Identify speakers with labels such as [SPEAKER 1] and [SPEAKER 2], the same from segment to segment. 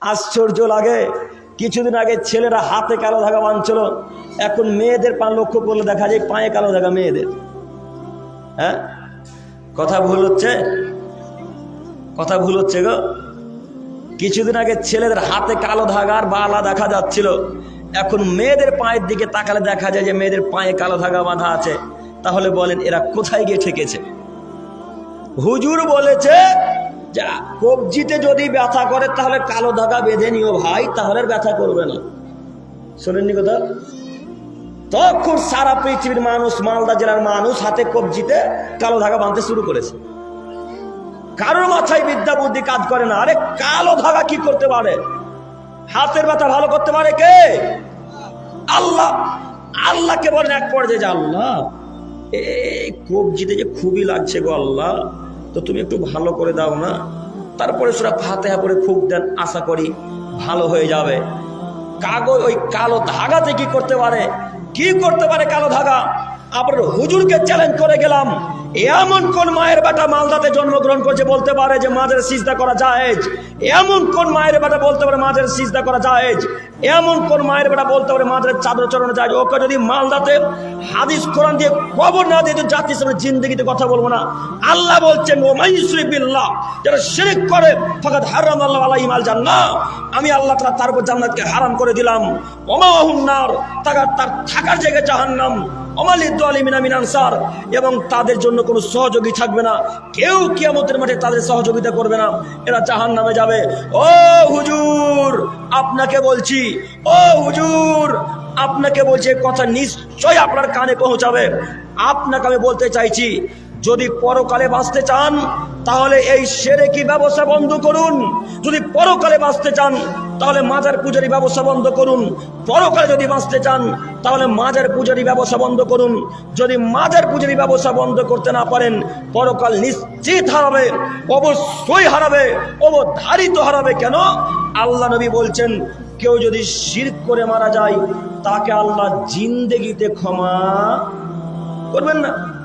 [SPEAKER 1] আশ্চর্য লাগে। কিছুদিন আগে ছেলেরা হাতে কালো ধাগা বাঁধছিল। এখন মেয়েদের পা লক্ষ্য করলে দেখা যায় পায়ে কালো ধাগা মেয়েদের। হ্যাঁ? কথা ভুল হচ্ছে? কথা ভুল হচ্ছে গো। কিছুদিন আগে ছেলেদের হাতে কালো ধাগার বালা দেখা যাচ্ছিল। এখন মেয়েদের পায়ের দিকে তাকালে দেখা যায় যে মেয়েদের পায়ে কালো ধাগা বাঁধা আছে। তাহলে বলেন, এরা কোথায় গিয়ে ঠেকেছে? হুজুর বলেছে যে কবজিতে যদি ব্যথা করে, তাহলে কালো ধাগা বেঁধে নিও ভাই, তাহলে ব্যথা করবে না। শোনেননি কথা? তখন সারা পৃথিবীর মানুষ, মালদা জেলার মানুষ হাতে কবজিতে কালো ধাগা বাঁধতে শুরু করেছে। কারোর মাথায় বিদ্যা বুদ্ধি কাজ করে না। আরে, কালো ধাগা কি করতে পারে? হাতের ব্যথা ভালো করতে পারে কে? আল্লাহ, আল্লাহকে বলেন এক পর্যায়ে যে আল্লাহ এই কবজিতে যে খুবই লাগছে গো আল্লাহ। তো তুমি একটু ভালো করে দাও না? তারপরে সেটা ফাতেহা করে ফুক দেন, আশা করি ভালো হয়ে যাবে। কাগজ ওই কালো ধাগাতে কি করতে পারে? কি করতে পারে কালো ধাগা? আপনার হুজুরকে চ্যালেঞ্জ করে গেলাম। এমন কোন মায়ের বেটা মালদাতে জন্মগ্রহণ করছে বলতে পারে যে মাঝের সিজদা করা জায়েজ? এমন কোন মায়ের বেটা বলতে পারে মাঝের সিজদা করা জায়েজ? এমন কোন মায়ের বেটা বলতে পারে মাঝের চাদর চরণে যায় ওকে যদি মালদাতে হাদিস, কোরআন দিয়ে কবর না দিয়ে জাতি সামনে জিন্দগিতে কথা বলব না। আল্লাহ বলছেন ও মাইসুরি বিল্লাহ যারা শিরিক করে ফাকাত হারাম আল্লাহ আলাই মাল জান্না আমি আল্লাহ তাআলা তার উপর জান্নাতকে হারাম করে দিলাম। ওমাহুম নার তার তার থাকার জায়গা জাহান্নাম। মিনানসার এবং তাদের জন্য কোনো সহযোগী থাকবে না। কেউ কিয়ামতের মাঠে তাদের সহযোগিতা করবে না। এরা জাহান নামে যাবে। ও হুজুর, আপনাকে বলছি, ও হুজুর, আপনাকে বলছে কথা নিশ্চয় আপনার কানে পৌঁছাবে। আপনাকে আমি বলতে চাইছি যদি পরকালে বাঁচতে চান, তাহলে এই সেরে কি ব্যবসা বন্ধ করুন? যদি পরকালে বাঁচতে চান, তাহলে মাজার পূজারি ব্যবসা বন্ধ করুন। পরকালে যদি বাঁচতে চান, তাহলে মাজার পূজারি ব্যবসা বন্ধ করুন। যদি মাজার পূজারি ব্যবসা বন্ধ করতে না পারেন, পরকাল নিশ্চিত হারাবে, অবশ্যই হারাবে, অবধারিত হারাবে। কেন? আল্লাহ নবী বলছেন, কেউ যদি শির করে মারা যায়, তাকে আল্লাহ জিন্দেগিতে ক্ষমা করবেন না।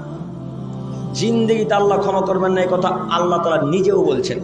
[SPEAKER 1] জিন্দেগিতে আল্লাহ ক্ষমা করবেন না এই কথা আল্লাহ তালা নিজেও বলছেন।